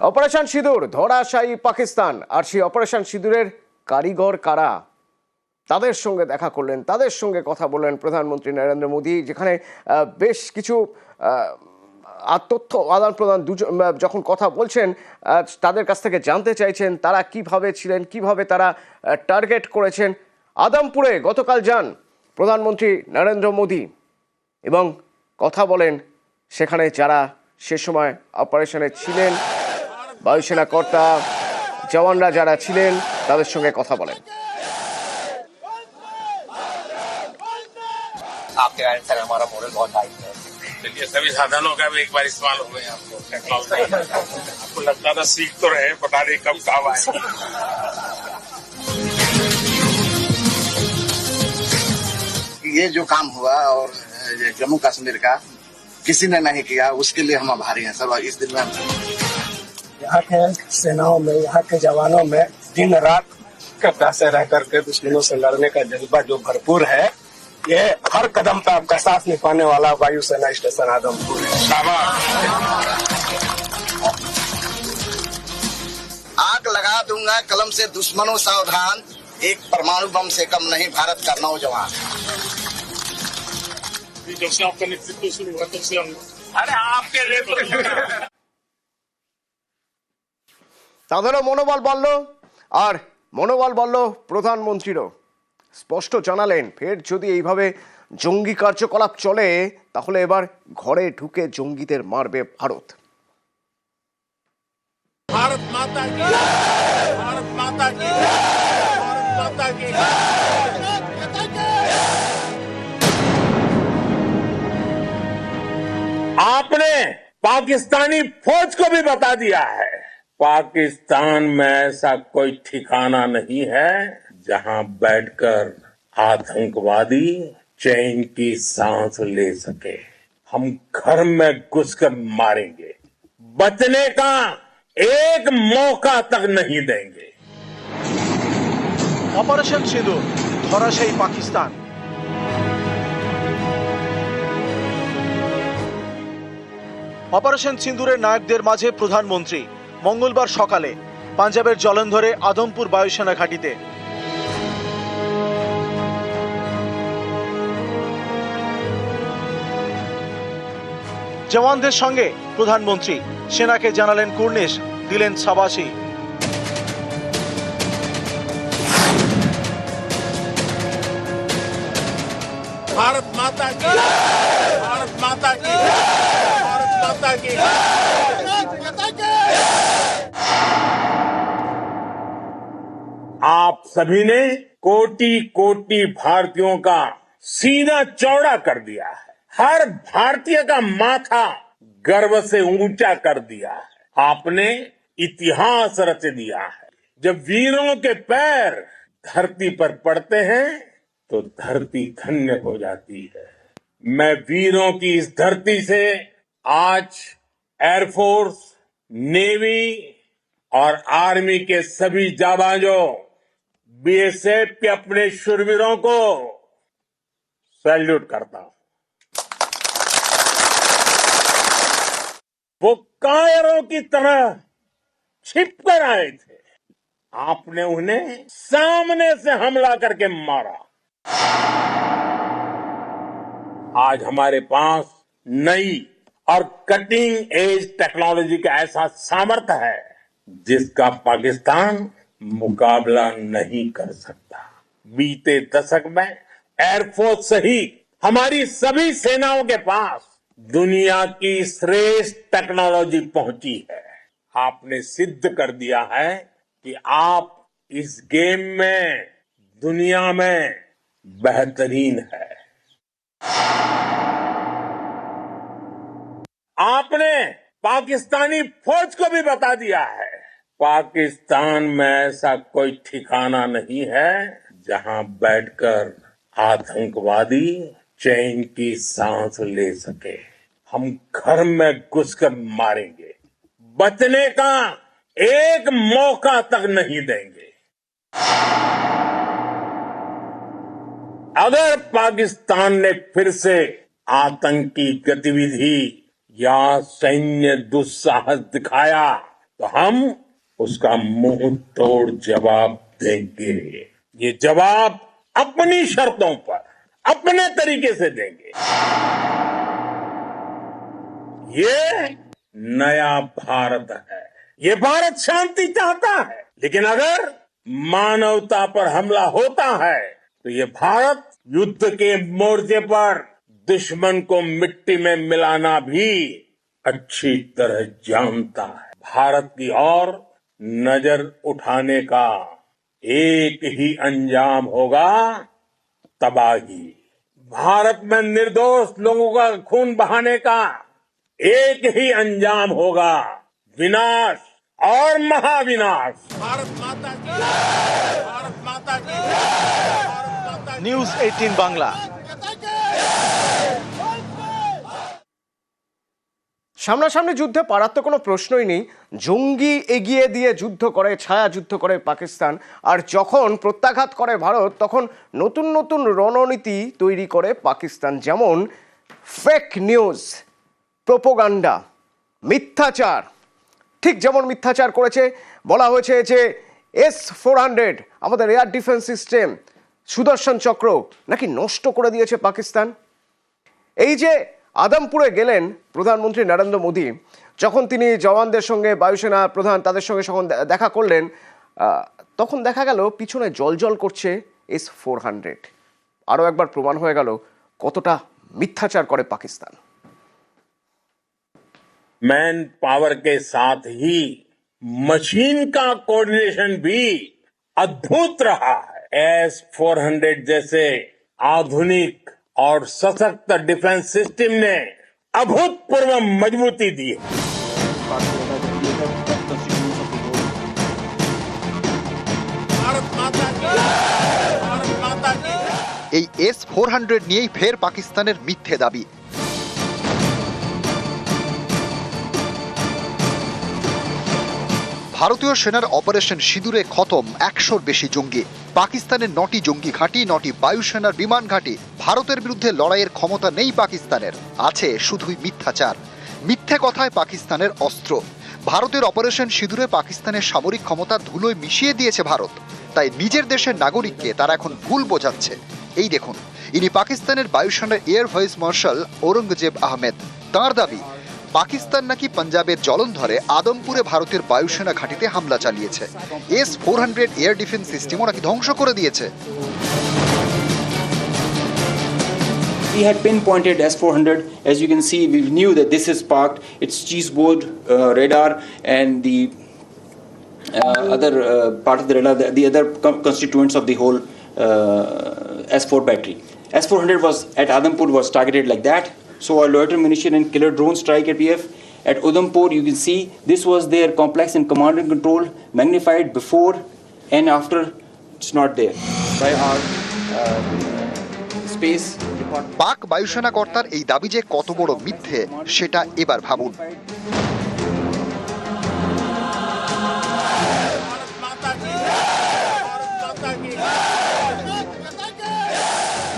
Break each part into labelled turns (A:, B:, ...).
A: Operation সিঁদুর, ধরাশায়ী পাকিস্তান। আর সেই operation সিঁদুরের কারিগর কারা? তাদের সঙ্গে দেখা করলেন, তাদের সঙ্গে কথা বললেন প্রধানমন্ত্রী নরেন্দ্র মোদী, যেখানে বেশ কিছু তথ্য আদান প্রদান দুজন যখন কথা বলছেন তাদের কাছ থেকে জানতে চাইছেন তারা কীভাবে ছিলেন, কীভাবে তারা টার্গেট করেছেন। আদমপুরে গতকাল যান প্রধানমন্ত্রী নরেন্দ্র মোদী এবং কথা বলেন সেখানে যারা সে সময় অপারেশনে ছিলেন। বায়ুসেনা কর্তা জওয়ানরা যারা ছিলেন তাদের সঙ্গে কথা বলেন
B: आपके कारण सर हमारा मॉडल बहुत हाई है
C: देखिए सभी साधनों का भी एक बार इस्तेमाल हो गए आपको टेक्नोलॉजी आपको लगता था सीख तो रहे पता नहीं कब काम आएगी
D: ये जो काम हुआ और ये जम्मू कश्मीर का किसी ने नहीं किया उसके लिए हम आभारी हैं सर और इस दिन में हम
E: यहाँ के सेनाओं में यहाँ के जवानों में दिन रात कपड़ा से रह करके दुश्मनों से लड़ने का जज्बा जो भरपूर है ये हर कदम पे आपका साथ निभाने वाला वायुसेना स्टेशन आदमपुर
D: आग लगा दूँगा कलम से दुश्मनों सावधान एक परमाणु बम से कम नहीं भारत का नौजवान।
C: जब से आपका नेतृत्व शुरू हुआ तब से हम अरे आपके नेतृत्व
A: তাদেরও মনোবল বাড়ল আর মনোবল বাড়ল প্রধানমন্ত্রীরও স্পষ্ট জানালেন ফের যদি এইভাবে জঙ্গি কার্যকলাপ চলে তাহলে এবার ঘরে ঢুকে জঙ্গিদের মারবে ভারত
C: भारत माता की भारत माता की भारत माता की आपने पाकिस्तानी फौज को भी बता दिया है पाकिस्तान में ऐसा कोई ठिकाना नहीं है जहां बैठकर आतंकवादी चैन की सांस ले सके हम घर में घुसकर मारेंगे बचने का एक मौका तक नहीं देंगे
F: অপারেশন সিঁদুর ধরাশায়ী পাকিস্তান অপারেশন সিন্দুরের নায়কদের মাঝে প্রধানমন্ত্রী মঙ্গলবার সকালে পাঞ্জাবের জলন্ধরে আদমপুর বায়ুসেনা ঘাঁটিতে জওয়ানদের সঙ্গে প্রধানমন্ত্রী সেনাকে জানালেন কুর্নিশ দিলেন সাবাসী
C: भारत माता की भारत माता की भारत माता की आप सभी ने कोटि कोटि भारतीयों का सीना चौड़ा कर दिया है। हर भारतीय का माथा गर्व से ऊँचा कर दिया है। आपने इतिहास रच दिया है। जब वीरों के पैर धरती पर पड़ते हैं तो धरती धन्य हो जाती है। मैं वीरों की इस धरती से आज एयरफोर्स नेवी और आर्मी के सभी जाबाजों बीएसएफ के अपने शुरवीरों को सैल्यूट करता हूँ। वो कायरों की तरह छिप कर आए थे। आपने उन्हें सामने से हमला करके मारा। आज हमारे पास नई और कटिंग एज टेक्नोलॉजी का ऐसा सामर्थ्य है, जिसका पाकिस्तान मुकाबला नहीं कर सकता। बीते दशक में एयरफोर्स सहित हमारी सभी सेनाओं के पास दुनिया की श्रेष्ठ टेक्नोलॉजी पहुँची है। आपने सिद्ध कर दिया है कि आप इस गेम में, दुनिया में बेहतरीन है। आपने पाकिस्तानी फौज को भी बता दिया है पाकिस्तान में ऐसा कोई ठिकाना नहीं है जहाँ बैठकर आतंकवादी चैन की सांस ले सके। हम घर में घुसकर मारेंगे। बचने का एक मौका तक नहीं देंगे। अगर पाकिस्तान ने फिर से आतंकी गतिविधि या सैन्य दुस्साहस दिखाया तो हम उसका मुँह तोड़ जवाब देंगे। ये जवाब अपनी शर्तों पर, अपने तरीके से देंगे। ये नया भारत है। ये भारत शांति चाहता है। लेकिन अगर मानवता पर हमला होता है तो ये भारत युद्ध के मोर्चे पर दुश्मन को मिट्टी में मिलाना भी अच्छी तरह जानता है। भारत की ओर नज़र उठाने का एक ही अंजाम होगा तबाही। भारत में निर्दोष लोगों का खून बहाने का एक ही अंजाम होगा विनाश और महाविनाश। भारत माता की भारत माता की न्यूज़ माता की
A: সামনাসামনি যুদ্ধে পারার তো কোনো প্রশ্নই নেই। জঙ্গি এগিয়ে দিয়ে যুদ্ধ করে, ছায়া যুদ্ধ করে পাকিস্তান। আর যখন প্রত্যাঘাত করে ভারত, তখন নতুন নতুন রণনীতি তৈরি করে পাকিস্তান। যেমন ফেক নিউজ প্রোপোগান্ডা মিথ্যাচার। ঠিক যেমন মিথ্যাচার করেছে, বলা হয়েছে যে এস ফোর হান্ড্রেড আমাদের air defence system Sudarshan chakra, নাকি নষ্ট করে দিয়েছে পাকিস্তান? এই যে আদমপুরে গেলেন প্রধানমন্ত্রী নরেন্দ্র মোদী যখন তিনি জওয়ানদের সঙ্গে বায়ুসেনা প্রধান তাদের সঙ্গে যখন দে- দেখা করলেন আহ, তখন দেখা গেল পিছনে জল করছে এস ফোর হান্ড্রেড আরও একবার প্রমাণ হয়ে গেল কতটা মিথ্যাচার করে পাকিস্তান
C: मैन पावर के साथ ही मशीन का कोऑर्डिनेशन भी अद्भुत रहा है एस फोर हंड्रेड जैसे आधुनिक और सशक्त डिफेंस सिस्टम ने अभूतपूर्व मजबूती दी है भारत माता की भारत माता की
G: এই এস ফোর হান্ড্রেড নিয়েই ফের পাকিস্তানের মিথ্যে দাবি ভারতীয় সেনার অপারেশন সিঁদুরে খতম, একশোর বেশি জঙ্গি। পাকিস্তানের নটি জঙ্গি ঘাঁটি, নটি বায়ুসেনার বিমান ঘাঁটি। ভারতের বিরুদ্ধে লড়াইয়ের ক্ষমতা নেই পাকিস্তানের। আছে শুধুই মিথ্যাচার। মিথ্যে কথায় পাকিস্তানের অস্ত্র। ভারতের অপারেশন সিঁদুরে পাকিস্তানের সামরিক ক্ষমতা ধুলোয় মিশিয়ে দিয়েছে ভারত। তাই নিজের দেশের নাগরিককে তারা এখন ভুল বোঝাচ্ছে। এই দেখুন, ইনি পাকিস্তানের বায়ুসেনার air vice marshal Aurangzeb Ahmed. তাঁর দাবি পাকিস্তান নাকি পাঞ্জাবের জলন্ধরে আদমপুরে ভারতের বায়ুসেনা ঘাঁটিতে হামলা চালিয়েছে S four hundred air defence সিস্টেমও নাকি ধ্বংস করে দিয়েছে
H: We had pinpointed S400. As you can see, we knew that this is parked. It's cheeseboard uh, radar and the uh, other uh, part of the radar, the, the other constituents of the whole uh, S4 battery. S400 was at Adampur was targeted like that. So a loiter munition and killer drone strike at PF. At Udhampur, you can see this was their complex in command and control magnified before and after. It's not there by our uh, space.
G: পাক বায়ুসেনা কর্তার এই দাবি যে কত বড় মিথ্যে সেটা এবার ভাবুন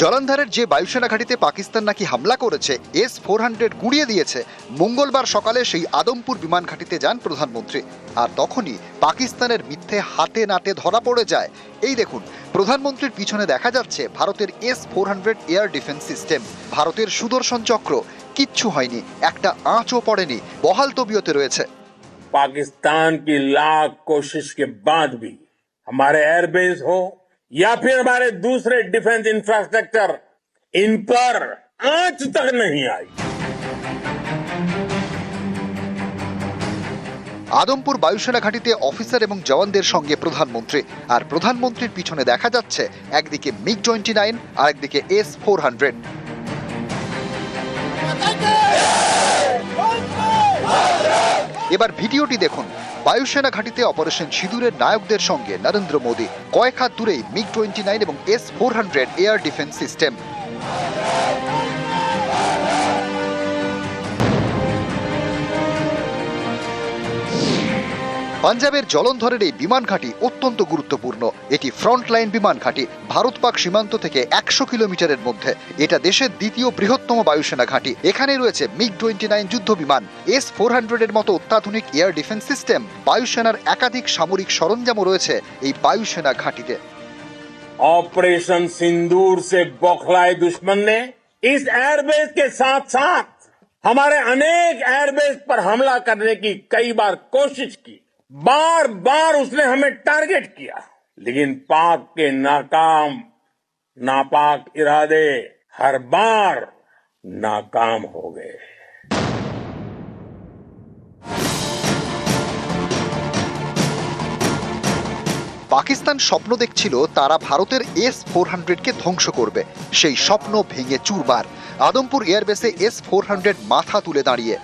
G: জলন্ধরের যে বায়ুসেনা ঘাঁটিতে পাকিস্তান নাকি হামলা করেছে এস ফোর হান্ড্রেড গুড়িয়ে দিয়েছে মঙ্গলবার সকালে সেই আদমপুর বিমান ঘাঁটিতে যান প্রধানমন্ত্রী আর তখনই পাকিস্তানের মিথ্যে হাতে নাতে ধরা পড়ে যায় এই দেখুন প্রধানমন্ত্রীর পিছনে দেখা যাচ্ছে ভারতের S four hundred air defence system ভারতের সুদর্শন চক্র কিচ্ছু হয়নি একটা আঁচও পড়েনি বহাল তবিয়তে রয়েছে
C: पाकिस्तान की लाख कोशिश के बाद भी हमारे एयरबेस हो या फिर हमारे दूसरे डिफेंस इंफ्रास्ट्रक्चर इन पर आंच तक नहीं आई
G: আদমপুর বায়ুসেনা ঘাঁটিতে অফিসার এবং জওয়ানদের সঙ্গে প্রধানমন্ত্রী আর প্রধানমন্ত্রীর পিছনে দেখা যাচ্ছে একদিকে মিগ টোয়েন্টি নাইন আর একদিকে এস ফোর হান্ড্রেড এবার ভিডিওটি দেখুন বায়ুসেনা ঘাঁটিতে অপারেশন সিঁদুরের নায়কদের সঙ্গে নরেন্দ্র মোদী, কয়েক হাত দূরেই, মিগ টোয়েন্টি নাইন এবং S four hundred air defence system. পাঞ্জাবের জলন্ধরের এই বিমান ঘাঁটি অত্যন্ত গুরুত্বপূর্ণ এটি ফ্রন্টলাইন বিমান ঘাঁটি ভারত পাক সীমান্ত থেকে একশো কিলোমিটারের মধ্যে এটা দেশের দ্বিতীয় বৃহত্তম বায়ুসেনা ঘাঁটি এখানে রয়েছে মিগ টোয়েন্টি নাইন যুদ্ধ বিমান এস ফোর হান্ড্রেডের মতো অত্যাধুনিক এয়ার ডিফেন্স সিস্টেম বায়ুসেনার একাধিক সামরিক সরঞ্জামও রয়েছে এই বায়ুসেনা ঘাঁটিতে
C: ऑपरेशन सिंदूर से बौखलाए दुश्मन ने इस एयरबेस के साथ साथ हमारे अनेक एयरबेस पर हमला करने की कई बार कोशिश की बार बार उसने हमें टारगेट किया लेकिन पाक के नाकाम नापाक इरादे हर बार नाकाम हो गए
G: পাকিস্তান স্বপ্ন দেখছিল তারা ভারতের এস ফোর হান্ড্রেডকে ধ্বংস করবে সেই স্বপ্ন ভেঙে চুরবার আদমপুর এয়ারবেসে এস ফোর হান্ড্রেড মাথা তুলে দাঁড়িয়ে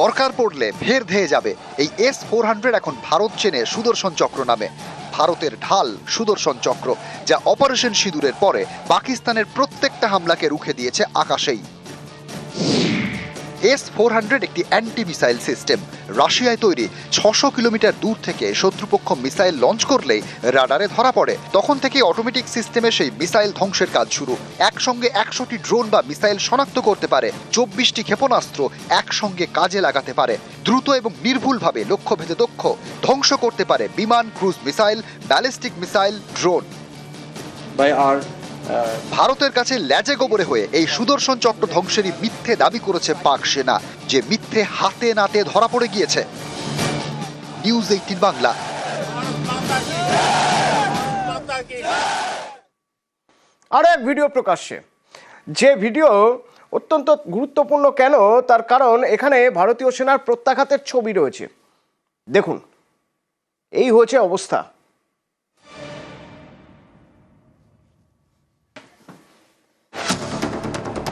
G: দরকার পড়লে ফের ধেয়ে যাবে। এই এস ফোর হান্ড্রেড এখন ভারত চেনে সুদর্শন চক্র নামে। ভারতের ঢাল সুদর্শন চক্র, যা অপারেশন সিঁদুরের পরে পাকিস্তানের প্রত্যেকটা হামলাকে রুখে দিয়েছে আকাশেই। এস ফোর হান্ড্রেড একটি অ্যান্টি মিসাইল সিস্টেম রাশিয়ায় তৈরি। ছশো কিলোমিটার দূর থেকে শত্রুপক্ষ মিসাইল লঞ্চ করলেই রাডারে ধরা পড়ে। তখন থেকে অটোমেটিক সিস্টেমে সেই মিসাইল ধ্বংসের কাজ শুরু। একসঙ্গে একশোটি ড্রোন বা মিসাইল শনাক্ত করতে পারে। চব্বিশটি ক্ষেপণাস্ত্র একসঙ্গে কাজে লাগাতে পারে। দ্রুত এবং নির্ভুলভাবে লক্ষ্যভেদে দক্ষ ধ্বংস করতে পারে বিমান, cruise missile ballistic missile drone
H: by our
G: ভারতের কাছে ল্যাজে গোবরে হয়ে এই সুদর্শন চক্র ধ্বংসেরই মিথ্যে দাবি করেছে পাক সেনা, যে মিথ্যে হাতে নাতে ধরা পড়ে গিয়েছে। News eighteen Bangla.
A: আরও এক ভিডিও প্রকাশ্যে। যে ভিডিও অত্যন্ত গুরুত্বপূর্ণ কেন? তার কারণ এখানে ভারতীয় সেনার প্রত্যাঘাতের ছবি রয়েছে। দেখুন, এই হয়েছে অবস্থা।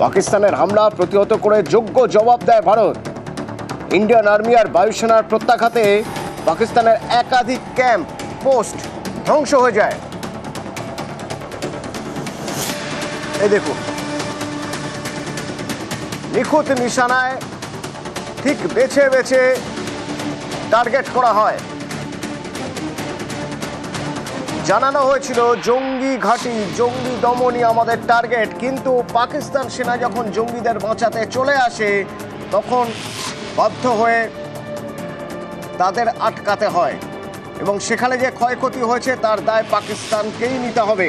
A: পাকিস্তানের হামলা প্রতিহত করে যোগ্য জবাব দেয় ভারত। ইন্ডিয়ান আর্মি আর বায়ুসেনার প্রত্যাঘাতে পাকিস্তানের একাধিক ক্যাম্প, পোস্ট ধ্বংস হয়ে যায়। এই দেখুন। নিখুঁত নিশানায় ঠিক বেছে বেছে টার্গেট করা হয়। জানানো হয়েছিল, জঙ্গি ঘাঁটি, জঙ্গি দমনই আমাদের টার্গেট কিন্তু পাকিস্তান সেনা যখন জঙ্গিদের বাঁচাতে চলে আসে, তখন বাধ্য হয়ে তাদের আটকাতে হয়। এবং সেখানে যে ক্ষয়ক্ষতি হয়েছে, তার দায় পাকিস্তানকেই নিতে হবে।